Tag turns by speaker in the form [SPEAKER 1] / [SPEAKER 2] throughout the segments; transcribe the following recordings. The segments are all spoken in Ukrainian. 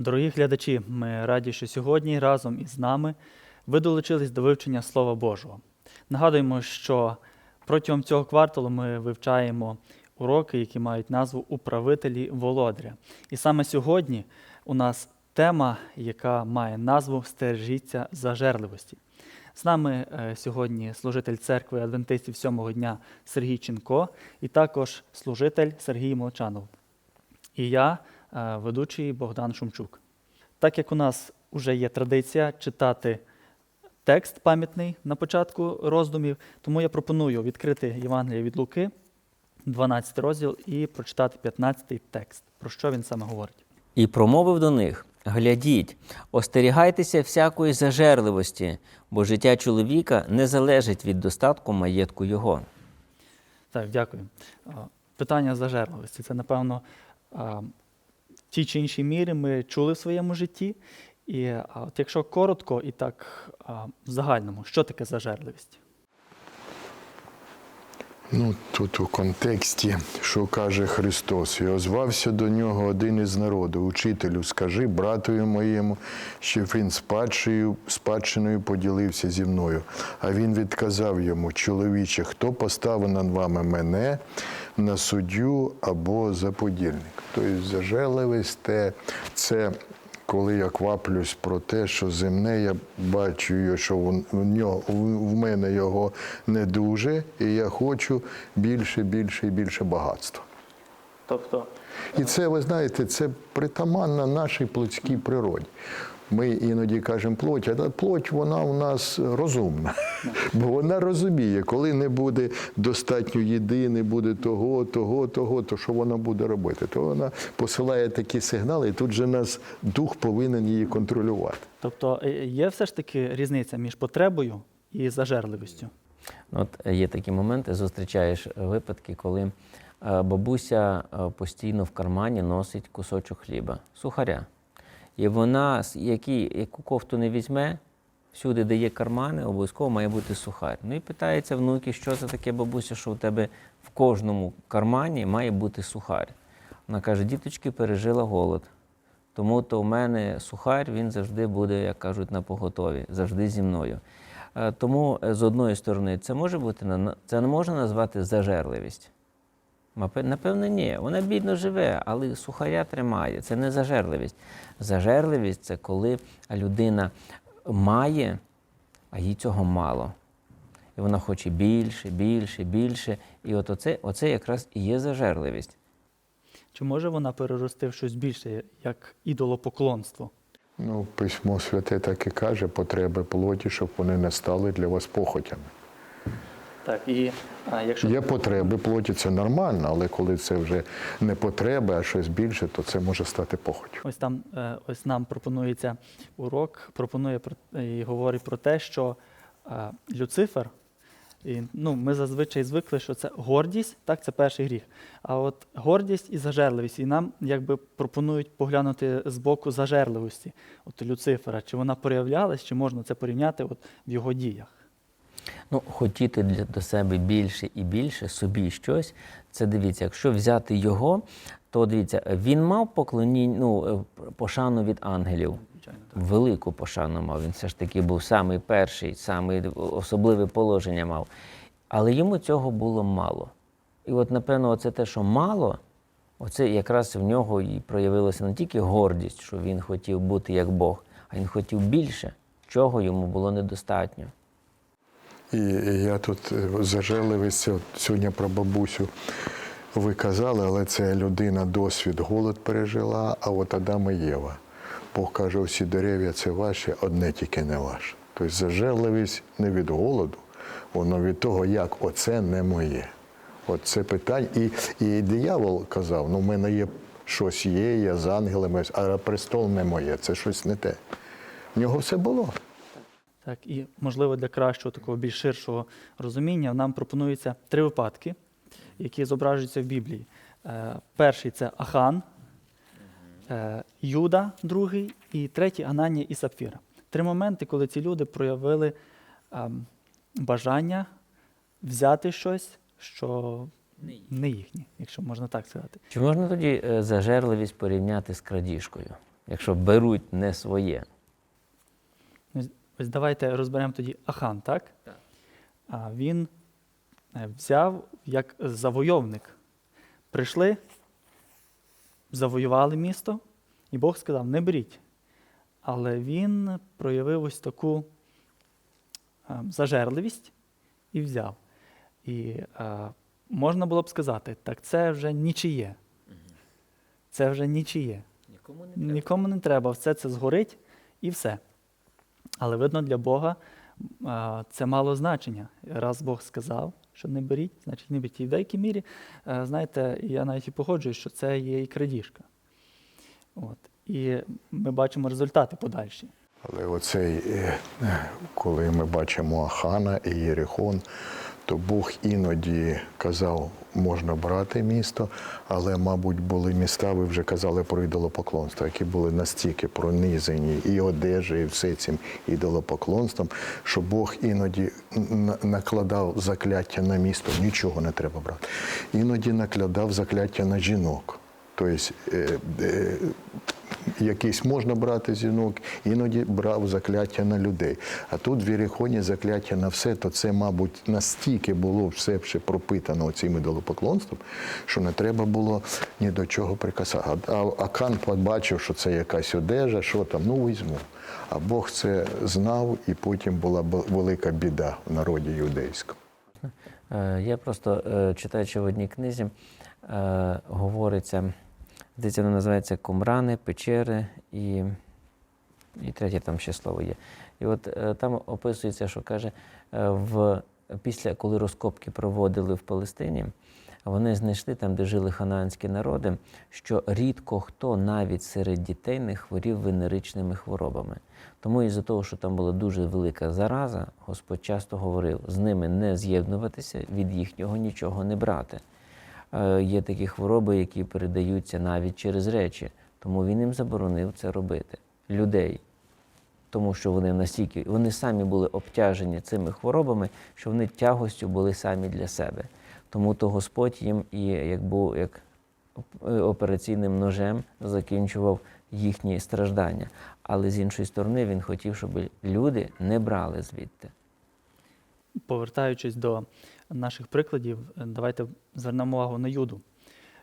[SPEAKER 1] Дорогі глядачі, ми раді, що сьогодні разом із нами ви долучились до вивчення Слова Божого. Нагадуємо, що протягом цього кварталу ми вивчаємо уроки, які мають назву Управителі володаря. І саме сьогодні у нас тема, яка має назву Стережіться зажерливості. З нами е, сьогодні служитель церкви адвентистів сьомого дня Сергій Ченко і також служитель Сергій Молчанов. І я, ведучий Богдан Шумчук. Так як у нас вже є традиція читати текст пам'ятний на початку роздумів, тому я пропоную відкрити Євангеліє від Луки, 12 розділ, і прочитати 15 текст. Про що він саме говорить?
[SPEAKER 2] І промовив до них: Глядіть, остерігайтеся всякої зажерливості, бо життя чоловіка не залежить від достатку маєтку його.
[SPEAKER 1] Так, дякую. Питання зажерливості. Це, напевно, в тій чи іншій мірі ми чули в своєму житті. І от якщо коротко і так в загальному, що таке зажерливість?
[SPEAKER 3] Ну, тут у контексті, що каже Христос, і озвався до нього один із народу, учителю, скажи братові моєму, щоб він спадщиною, поділився зі мною. А він відказав йому, чоловіче, хто поставив над вами мене на суддю або за подільник? Тобто зажерливість те, це коли я кваплюсь про те, що земне, я бачу, що в, нього, в мене його не дуже, і я хочу більше, більше і більше багатства.
[SPEAKER 1] Тобто,
[SPEAKER 3] І це, ви знаєте, це притаманно нашій плотській природі. Ми іноді кажемо плоть, а плоть вона у нас розумна, бо вона розуміє, коли не буде достатньо їди, не буде того, того, того, то що вона буде робити? То вона посилає такі сигнали, і тут же нас дух повинен її контролювати.
[SPEAKER 1] тобто е, є все ж таки різниця між потребою і зажерливістю.
[SPEAKER 2] От е, є такі моменти, зустрічаєш е, випадки, коли бабуся постійно в кармані носить кусочок хліба, сухаря. І вона, які, яку кофту не візьме, всюди, де є кармани, обов'язково має бути сухар. Ну і питається внуки, що це таке бабуся, що у тебе в кожному кармані має бути сухар. Вона каже, діточки пережила голод. Тому то у мене сухар він завжди буде, як кажуть, на поготові, завжди зі мною. Е, Тому е, з одної сторони це може бути це не можна назвати зажерливість. Напевно, ні. Вона бідно живе, але сухаря тримає. Це не зажерливість. Зажерливість це коли людина має, а їй цього мало. І вона хоче більше, більше, більше. І от оце, оце якраз і є зажерливість.
[SPEAKER 1] Чи може вона перерости в щось більше, як ідолопоклонство?
[SPEAKER 3] Ну, письмо святе так і каже, потреби плоті, щоб вони не стали для вас похотями.
[SPEAKER 1] Так, і а, якщо
[SPEAKER 3] Є потреби плоті, це нормально, але коли це вже не потреби, а щось більше, то це може стати похотю.
[SPEAKER 1] ось там е, ось нам пропонується урок, пропонує і говорить про те, що е, Люцифер, і, ну, ми зазвичай звикли, що це гордість, так, це перший гріх. А от гордість і зажерливість, і нам якби пропонують поглянути з боку зажерливості от Люцифера, чи вона проявлялась, чи можна це порівняти от в його діях.
[SPEAKER 2] Ну, хотіти для до себе більше і більше, собі щось. Це дивіться, якщо взяти його, то дивіться, він мав поклоніння, ну, е, пошану від ангелів. Велику пошану мав. Він все ж таки був самий перший, саме особливе положення мав. Але йому цього було мало. І от, напевно, оце те, що мало, оце якраз в нього і проявилося не тільки гордість, що він хотів бути як Бог, а він хотів більше, чого йому було недостатньо.
[SPEAKER 3] І я тут е, сьогодні про бабусю ви казали, але це людина досвід голод пережила, а от Адам і Єва. Бог каже, усі дерев'я це ваші, одне тільки не ваше. Тобто зажерливість не від голоду, воно від того, як оце не моє. От це питання. І, і диявол казав: ну, в мене є щось є, я з ангелами, а престол не моє, це щось не те. В нього все було.
[SPEAKER 1] Так, і можливо для кращого такого більш ширшого розуміння нам пропонуються три випадки, які зображуються в Біблії. Е, перший це Ахан, е, Юда, другий, і третій Ананія і Сапфіра. Три моменти, коли ці люди проявили ем, бажання взяти щось, що не їхнє, якщо можна так сказати.
[SPEAKER 2] Чи можна тоді е, зажерливість порівняти з крадіжкою? якщо беруть не своє.
[SPEAKER 1] Ось, давайте розберемо тоді Ахан, так?
[SPEAKER 2] Так.
[SPEAKER 1] А він е, взяв як завойовник. Прийшли, завоювали місто, і Бог сказав: не беріть. Але він проявив ось таку е, зажерливість і взяв. І е, можна було б сказати, так це вже нічиє. Це вже нічиє.
[SPEAKER 2] Нікому
[SPEAKER 1] Нікому не треба, все це згорить і все. Але видно, для Бога це мало значення. Раз Бог сказав, що не беріть, значить не беріть. І в деякій мірі, е, знаєте, я навіть і погоджуюсь, що це є і крадіжка. От. І ми бачимо результати подальші.
[SPEAKER 3] Але оцей, е, коли ми бачимо Ахана і Єрихон, то Бог іноді казав, можна брати місто, але, мабуть, були міста, ви вже казали про ідолопоклонство, які були настільки пронизані і одежею, і все цим ідолопоклонством, що Бог іноді накладав закляття на місто, нічого не треба брати. Іноді накладав закляття на жінок. Тобто е, е, якийсь можна брати жінок, іноді брав закляття на людей. А тут в Єрихоні закляття на все, то це, мабуть, настільки було все ще пропитано цим ідолопоклонством, що не треба було ні до чого прикасати. А Акан побачив, що це якась одежа, що там, ну візьму. А Бог це знав, і потім була велика біда в народі юдейському.
[SPEAKER 2] Е, Я просто е, читаючи в одній книзі, е, говориться, здається, вона називається Кумрани, печери і, і третє там ще слово є. І от е, там описується, що каже, е, в, після коли розкопки проводили в Палестині, вони знайшли там, де жили ханаанські народи, що рідко хто навіть серед дітей не хворів венеричними хворобами. Тому із-за того, що там була дуже велика зараза, Господь часто говорив з ними не з'єднуватися, від їхнього нічого не брати. Е, Є такі хвороби, які передаються навіть через речі, тому він їм заборонив це робити. Людей. Тому що вони настільки, вони самі були обтяжені цими хворобами, що вони тягостю були самі для себе. Тому то Господь їм і як був як е, операційним ножем закінчував їхні страждання. Але з іншої сторони він хотів, щоб люди не брали звідти.
[SPEAKER 1] Повертаючись до наших прикладів, е, давайте звернемо увагу на Юду.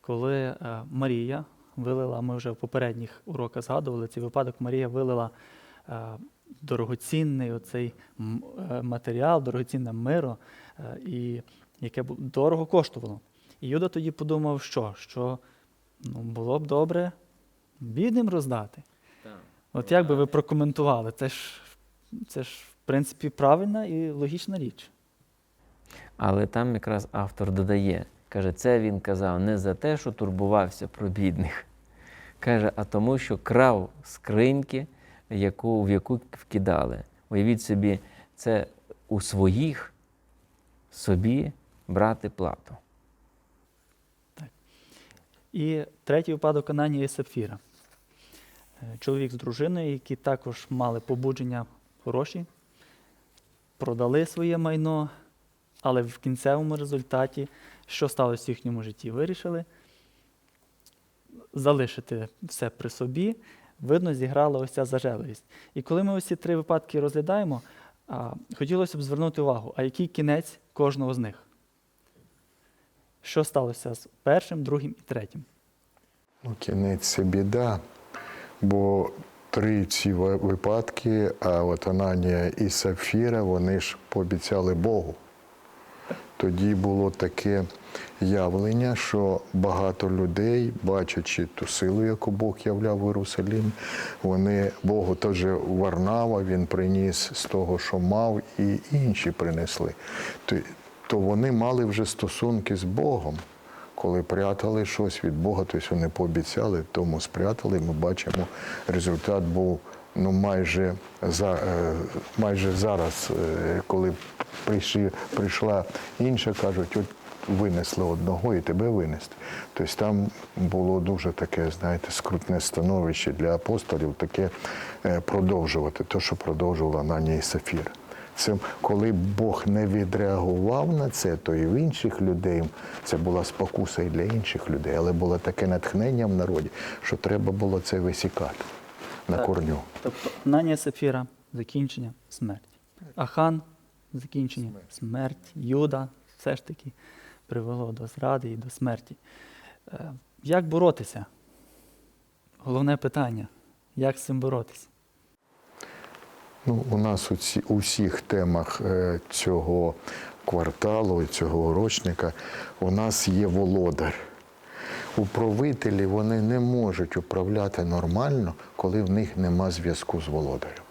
[SPEAKER 1] Коли е, Марія вилила, ми вже в попередніх уроках згадували цей випадок, Марія вилила е, дорогоцінний оцей матеріал, дорогоцінне миро, і яке дорого коштувало. І Юда тоді подумав, що, що ну, було б добре бідним роздати. От як би ви прокоментували? Це ж, це ж в принципі правильна і логічна річ.
[SPEAKER 2] Але там якраз автор додає, каже, це він казав не за те, що турбувався про бідних. Каже, а тому, що крав скриньки, яку, в яку вкидали. Уявіть собі, це у своїх собі брати плату.
[SPEAKER 1] І третій випадок Ананія і Сапфіра. Е, Чоловік з дружиною, які також мали побудження хороші, продали своє майно, але в кінцевому результаті, що сталося в їхньому житті? Вирішили залишити все при собі. Видно, зіграла ось ця зажерливість. І коли ми ось ці три випадки розглядаємо, хотілося б звернути увагу, а який кінець кожного з них? Що сталося з першим, другим і третім?
[SPEAKER 3] Ну, кінець це біда, бо три ці випадки, а от Ананія і Сафіра, вони ж пообіцяли Богу. Тоді було таке явлення, що багато людей, бачачи ту силу, яку Бог являв в Єрусалімі, вони Богу теж Варнава, він приніс з того, що мав, і інші принесли. То вони мали вже стосунки з Богом. Коли прятали щось від Бога, тобто вони пообіцяли, тому спрятали. Ми бачимо, результат був ну, майже, за, е, майже зараз, е, коли прийшли, прийшла інша, кажуть, от винесли одного і тебе винести. Тобто там було дуже таке, знаєте, скрутне становище для апостолів, таке е, продовжувати, те, що продовжувала Ананія Сафіра. Це коли Бог не відреагував на це, то і в інших людей це була спокуса і для інших людей, але було таке натхнення в народі, що треба було це висікати. На
[SPEAKER 1] Так.
[SPEAKER 3] корню.
[SPEAKER 1] Тобто Ананія Сапфіра закінчення смерть. Ахан закінчення смерть. Юда все ж таки привело до зради і до смерті. Е, Як боротися? Головне питання. Як з цим боротися?
[SPEAKER 3] Ну, у нас у, ці, у всіх темах е, цього кварталу, цього рочника, у нас є володар. Управителі вони не можуть управляти нормально, коли в них нема зв'язку з володарем.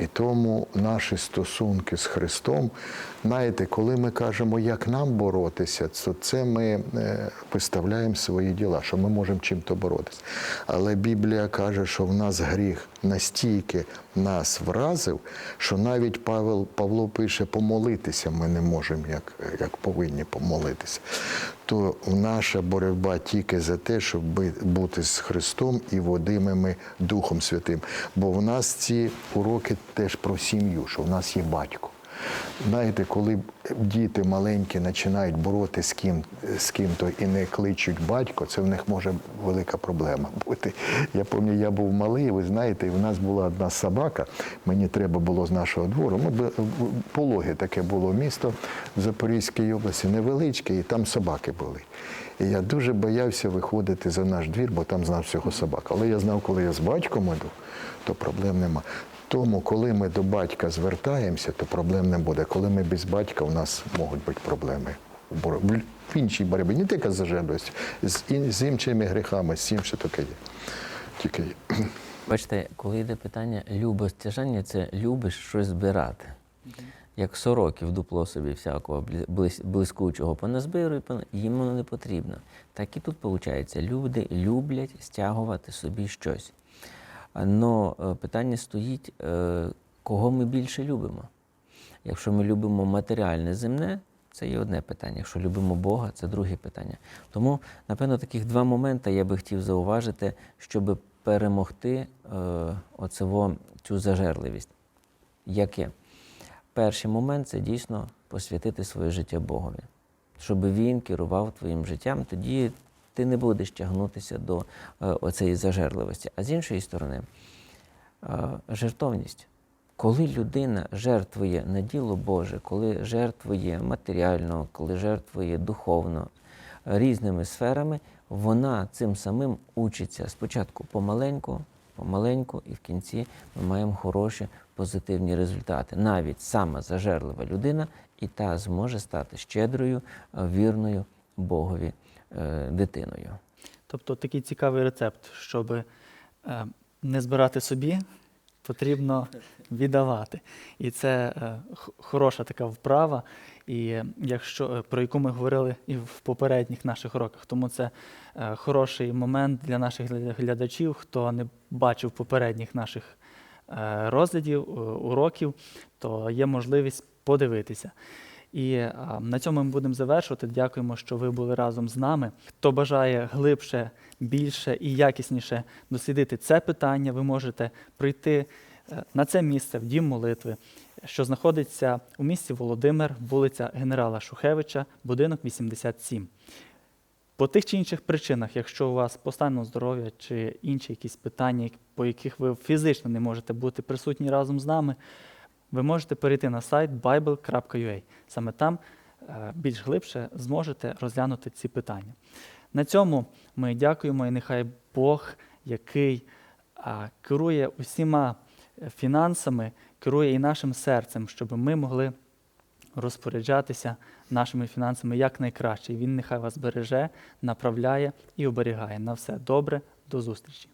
[SPEAKER 3] І тому наші стосунки з Христом, знаєте, коли ми кажемо, як нам боротися, то це ми е, виставляємо свої діла, що ми можемо чим-то боротися. Але Біблія каже, що в нас гріх настільки нас вразив, що навіть Павел, Павло пише, помолитися ми не можемо, як, як повинні помолитися. То наша боротьба тільки за те, щоб бути з Христом і водимими Духом Святим. Бо в нас ці уроки теж про сім'ю, що в нас є батько. Знаєте, коли діти маленькі починають боротися з ким з ким-то і не кличуть батько, це в них може велика проблема бути. Я пам'ятаю, я був малий, ви знаєте, і в нас була одна собака. Мені треба було з нашого двору. Ми пологе таке було місто в Запорізькій області, невеличке, і там собаки були. І я дуже боявся виходити за наш двір, бо там знав всього собака. Але я знав, коли я з батьком іду, то проблем нема. Тому, коли ми до батька звертаємося, то проблем не буде. Коли ми без батька, у нас можуть бути проблеми в іншій боротьбі, не тільки з зажерливістю, з, іншими гріхами, з цим, що таке є. Тільки є.
[SPEAKER 2] Бачите, коли йде питання любостяжання, це любиш щось збирати. Як сороки в дупло собі всякого блискучого поназбирують, пона- їм воно не потрібно. Так і тут виходить, люди люблять стягувати собі щось. Но е, питання стоїть, е, кого ми більше любимо. Якщо ми любимо матеріальне земне, це є одне питання. Якщо любимо Бога, це друге питання. Тому, напевно, таких два моменти я би хотів зауважити, щоб перемогти е, оцево, цю зажерливість. Яке? Перший момент це дійсно посвятити своє життя Богові. Щоб він керував твоїм життям, тоді ти не будеш тягнутися до е, оцеї зажерливості. А з іншої сторони, е, жертовність. Коли людина жертвує на діло Боже, коли жертвує матеріально, коли жертвує духовно різними сферами, вона цим самим учиться спочатку помаленьку, помаленьку, і в кінці ми маємо хороші позитивні результати. Навіть сама зажерлива людина і та зможе стати щедрою, вірною Богові е, дитиною.
[SPEAKER 1] Тобто такий цікавий рецепт, щоб е, не збирати собі, потрібно віддавати. І це е, хороша така вправа, і якщо, про яку ми говорили і в попередніх наших уроках. Тому це хороший момент для наших глядачів, хто не бачив попередніх наших розглядів, уроків, то є можливість подивитися. І а, на цьому ми будемо завершувати. Дякуємо, що ви були разом з нами. Хто бажає глибше, більше і якісніше дослідити це питання, ви можете прийти е, на це місце в дім молитви, що знаходиться у місті Володимир, вулиця генерала Шухевича, будинок 87. По тих чи інших причинах, якщо у вас по здоров'я чи інші якісь питання, по яких ви фізично не можете бути присутні разом з нами, ви можете перейти на сайт bible.ua. Саме там е, більш глибше зможете розглянути ці питання. На цьому ми дякуємо і нехай Бог, який керує усіма е, фінансами, керує і нашим серцем, щоб ми могли розпоряджатися нашими фінансами якнайкраще. Він нехай вас береже, направляє і оберігає. На все добре, до зустрічі.